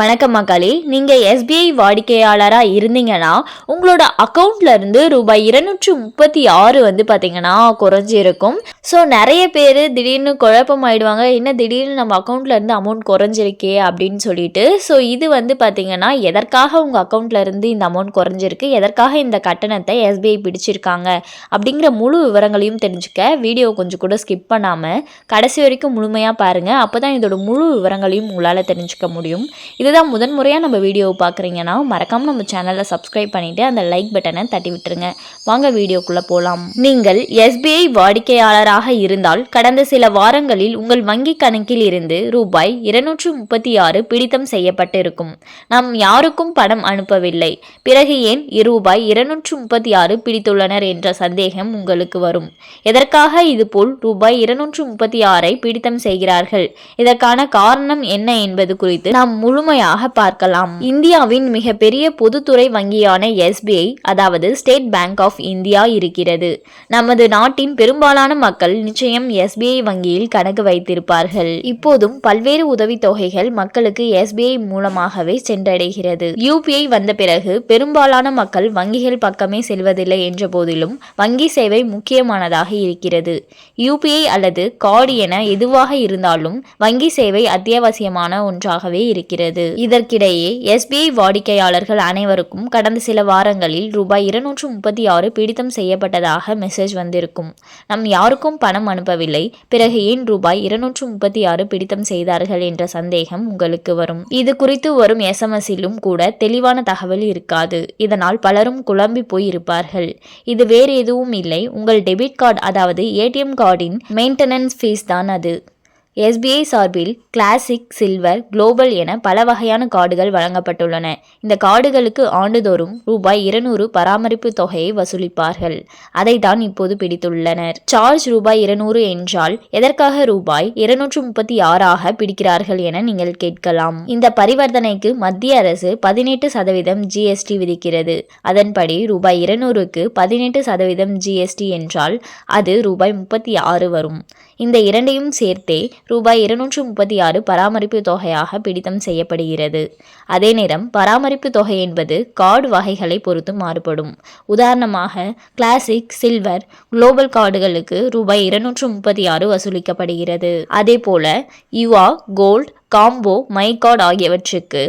வணக்கம் மக்களே நீங்கள் எஸ்பிஐ வாடிக்கையாளராக இருந்தீங்கன்னா உங்களோட அக்கௌண்ட்லேருந்து ரூபாய் இருநூற்று முப்பத்தி ஆறு வந்து பார்த்தீங்கன்னா குறைஞ்சிருக்கும். ஸோ நிறைய பேர் திடீர்னு குழப்பம் ஆயிடுவாங்க என்ன திடீர்னு நம்ம அக்கௌண்ட்லேருந்து அமௌண்ட் குறைஞ்சிருக்கே அப்படின்னு சொல்லிட்டு. ஸோ இது வந்து பார்த்தீங்கன்னா எதற்காக உங்கள் அக்கௌண்ட்லேருந்து இந்த அமௌண்ட் குறைஞ்சிருக்கு? எதற்காக இந்த கட்டணத்தை எஸ்பிஐ பிடிச்சிருக்காங்க? அப்படிங்கிற முழு விவரங்களையும் தெரிஞ்சுக்க வீடியோ கொஞ்சம் கூட ஸ்கிப் பண்ணாமல் கடைசி வரைக்கும் முழுமையாக பாருங்கள் அப்போ தான் இதோட முழு விவரங்களையும் உங்களால் தெரிஞ்சுக்க முடியும். இதுதான் முதன் முறையாக நம்ம வீடியோவை பார்க்குறீங்கன்னா மறக்காமல் நம்ம சேனலை சப்ஸ்கிரைப் பண்ணிவிட்டு அந்த லைக் பட்டனை தட்டி விட்டுருங்க. வாங்க வீடியோக்குள்ளே போகலாம் நீங்கள் எஸ்பிஐ வாடிக்கையாளராக இருந்தால் கடந்த சில வாரங்களில் உங்கள் வங்கி கணக்கில் இருந்து ரூபாய் இருநூற்று முப்பத்தி ஆறு பிடித்தம் செய்யப்பட்டிருக்கும். நாம் யாருக்கும் பணம் அனுப்பவில்லை. பிறகு ஏன் ரூபாய் இருநூற்று முப்பத்தி ஆறு பிடித்துள்ளனர் என்ற சந்தேகம் உங்களுக்கு வரும். எதற்காக இதுபோல் ரூபாய் இருநூற்று முப்பத்தி ஆறை பிடித்தம் செய்கிறார்கள்? இதற்கான காரணம் என்ன என்பது குறித்து நாம் முழுமையாக பார்க்கலாம். இந்தியாவின் மிகப்பெரிய பொதுத்துறை வங்கியான எஸ்பிஐ அதாவது ஸ்டேட் பேங்க் ஆஃப் இந்தியா இருக்கிறது. நமது நாட்டின் பெரும்பாலான மக்கள் நிச்சயம் எஸ்பிஐ வங்கியில் கணக்கு வைத்திருப்பார்கள். இப்போதும் பல்வேறு உதவித்தொகைகள் மக்களுக்கு எஸ்பிஐ மூலமாகவே சென்றடைகிறது. யூபிஐ வந்த பிறகு பெரும்பாலான மக்கள் வங்கிகள் பக்கமே செல்வதில்லை என்ற போதிலும் வங்கி சேவை முக்கியமானதாக இருக்கிறது. யூபிஐ அல்லது கார்டு என எதுவாக இருந்தாலும் வங்கி சேவை அத்தியாவசியமான ஒன்றாகவே இருக்கிறது. இதற்கிடையே எஸ்பிஐ வாடிக்கையாளர்கள் அனைவருக்கும் கடந்த சில வாரங்களில் ரூபாய் இருநூற்று முப்பத்தி ஆறு பிடித்தம் செய்யப்பட்டதாக மெசேஜ் வந்திருக்கும். நம் யாருக்கும் பணம் அனுப்பவில்லை. பிறகு ஏன் ரூபாய் இருநூற்று முப்பத்தி ஆறு பிடித்தம் செய்தார்கள் என்ற சந்தேகம் உங்களுக்கு வரும். இது குறித்து வரும் எஸ்எம்எஸ்ஸிலும் கூட தெளிவான தகவல் இருக்காது. இதனால் பலரும் குழம்பி போய் இருப்பார்கள் இது வேறு எதுவும் இல்லை. உங்கள் டெபிட் கார்டு அதாவது ஏடிஎம் கார்டின் மெயின்டெனன்ஸ் ஃபீஸ் தான் அது. எஸ்பிஐ சார்பில் கிளாசிக் சில்வர் குளோபல் என பல வகையான கார்டுகள் வழங்கப்பட்டுள்ளன. இந்த கார்டுகளுக்கு ஆண்டுதோறும் ரூபாய் இருநூறு பராமரிப்பு தொகையை வசூலிப்பார்கள். அதை தான் இப்போது பிடித்துள்ளனர். சார்ஜ் ரூபாய் இருநூறு என்றால் எதற்காக ரூபாய் இருநூற்று முப்பத்தி ஆறாக பிடிக்கிறார்கள் என நீங்கள் கேட்கலாம். இந்த பரிவர்த்தனைக்கு மத்திய அரசு பதினெட்டு சதவீதம் ஜிஎஸ்டி விதிக்கிறது. அதன்படி ரூபாய் இருநூறுக்கு பதினெட்டு சதவீதம் ஜிஎஸ்டி என்றால் அது ரூபாய் முப்பத்தி ஆறு வரும். இந்த இரண்டையும் சேர்த்தே ரூபாய் இருநூற்று முப்பத்தி ஆறு பராமரிப்பு தொகையாக பிடித்தம் செய்யப்படுகிறது. அதே நேரம் பராமரிப்பு தொகை என்பது கார்டு வகைகளை பொறுத்து மாறுபடும். உதாரணமாக கிளாசிக் சில்வர் குளோபல் கார்டுகளுக்கு ரூபாய் இருநூற்று முப்பத்தி ஆறு வசூலிக்கப்படுகிறது. அதே போல Yuva gold combo my card ஆகியவற்றுக்கு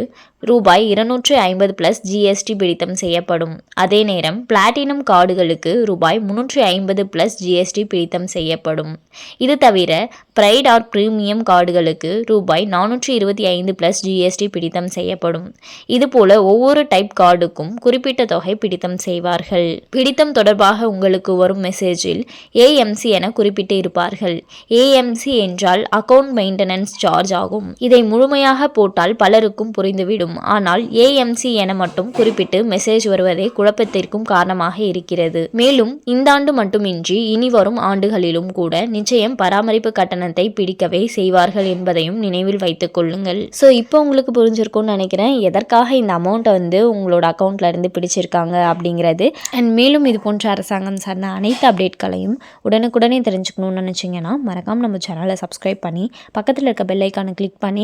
ரூபாய் இருநூற்று ஐம்பது பிளஸ் ஜிஎஸ்டி பிடித்தம் செய்யப்படும். அதே நேரம் பிளாட்டினம் கார்டுகளுக்கு ரூபாய் முன்னூற்றி ஐம்பது பிளஸ் ஜிஎஸ்டி பிடித்தம் செய்யப்படும். இது தவிர பிரைட் ஆர் பிரீமியம் கார்டுகளுக்கு ரூபாய் நானூற்றி இருபத்தி ஐந்து பிளஸ் ஜிஎஸ்டி பிடித்தம் செய்யப்படும். இதுபோல ஒவ்வொரு டைப் கார்டுக்கும் குறிப்பிட்ட தொகை பிடித்தம் செய்வார்கள். பிடித்தம் தொடர்பாக உங்களுக்கு வரும் மெசேஜில் ஏஎம்சி என குறிப்பிட்டு இருப்பார்கள். ஏஎம்சி என்றால் அக்கவுண்ட் மெயின்டெனன்ஸ் சார்ஜ் ஆகும். இது முழுமையாக போட்டால் பலருக்கும் புரிந்துவிடும். ஆனால் ஏஎம்சி என மட்டும் குறிப்பிட்டு மெசேஜ் வருவதே குழப்பத்திற்கும் காரணமாக இருக்கிறது. மேலும் இந்த ஆண்டு மட்டுமின்றி இனி வரும் ஆண்டுகளிலும் கூட நிச்சயம் பராமரிப்பு கட்டணத்தை பிடிக்கவே செய்வார்கள் என்பதையும் நினைவில் வைத்துக் கொள்ளுங்கள். ஸோ இப்போ உங்களுக்கு புரிஞ்சிருக்கும்னு நினைக்கிறேன். எதற்காக இந்த அமௌண்ட்டை வந்து உங்களோட அக்கௌண்ட்ல இருந்து பிடிச்சிருக்காங்க அப்படிங்கிறது. அண்ட் மேலும் இது போன்ற அரசாங்கம் சார்ந்த அனைத்து அப்டேட்களையும் உடனுக்குடனே தெரிஞ்சுக்கணும்னு நினச்சிங்கன்னா மறக்காமல் நம்ம சேனலை சப்ஸ்கிரைப் பண்ணி பக்கத்தில் இருக்க பெல் கிளிக் பண்ணி